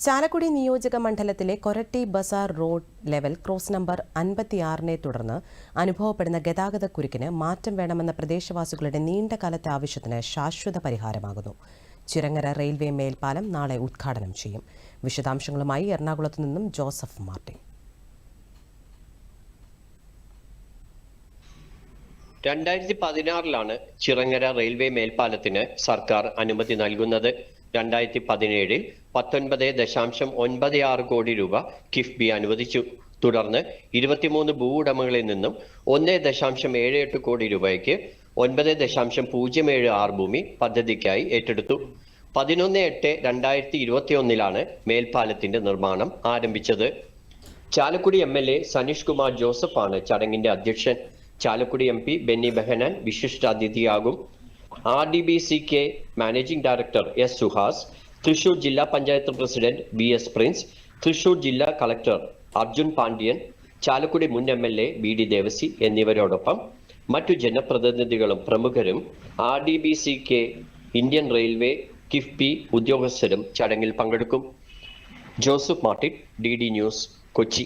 ചാലക്കുടി നിയോജക മണ്ഡലത്തിലെ Koratty Bazar road level cross number അൻപത്തിയാറിനെ തുടർന്ന് അനുഭവപ്പെടുന്ന ഗതാഗത ഗതാഗതക്കുരുക്കിന് മാറ്റം വേണമെന്ന പ്രദേശവാസികളുടെ നീണ്ടകാലത്തെ ആവശ്യത്തിന് ശാശ്വത പരിഹാരമാകുന്നു. ചിറങ്ങര റെയിൽവേ മേൽപ്പാലം നാളെ ഉദ്ഘാടനം ചെയ്യും. വിശദാംശങ്ങളുമായി എറണാകുളത്തു നിന്നും ജോസഫ് മാർട്ടിൻ. രണ്ടായിരത്തി പതിനാറിലാണ് ചിറങ്ങര റെയിൽവേ മേൽപ്പാലത്തിന് സർക്കാർ അനുമതി നൽകുന്നത്. രണ്ടായിരത്തി പതിനേഴിൽ പത്തൊൻപത് ദശാംശം ഒൻപത് ആറ് കോടി രൂപ കിഫ്ബി അനുവദിച്ചു. തുടർന്ന് ഇരുപത്തിമൂന്ന് ഭൂ ഉടമകളിൽ നിന്നും ഒന്ന് ദശാംശം ഏഴ് എട്ട് കോടി രൂപയ്ക്ക് ഒൻപത് ദശാംശം പൂജ്യം ഏഴ് ആറ് ഭൂമി പദ്ധതിക്കായി ഏറ്റെടുത്തു. പതിനൊന്ന് എട്ട് രണ്ടായിരത്തി ഇരുപത്തി ഒന്നിലാണ് മേൽപ്പാലത്തിന്റെ നിർമ്മാണം ആരംഭിച്ചത്. Chalakudy M L A Saneesh Kumar ജോസഫാണ് ചടങ്ങിന്റെ അധ്യക്ഷൻ. Chalakudy M P Benny Behanan വിശിഷ്ടാതിഥിയാകും. R D B C K managing director S Suhas Thrissur ജില്ലാ panchayat president B S Prince Thrissur ജില്ലാ കളക്ടർ അർജുൻ പാണ്ഡ്യൻ ചാലക്കുടി മുൻ M L A B D Devassy എന്നിവരോടൊപ്പം മറ്റു ജനപ്രതിനിധികളും പ്രമുഖരും R D B C K Indian railway KIIFB ഉദ്യോഗസ്ഥരും ചടങ്ങിൽ പങ്കെടുക്കും. Joseph Martin D D news Kochi.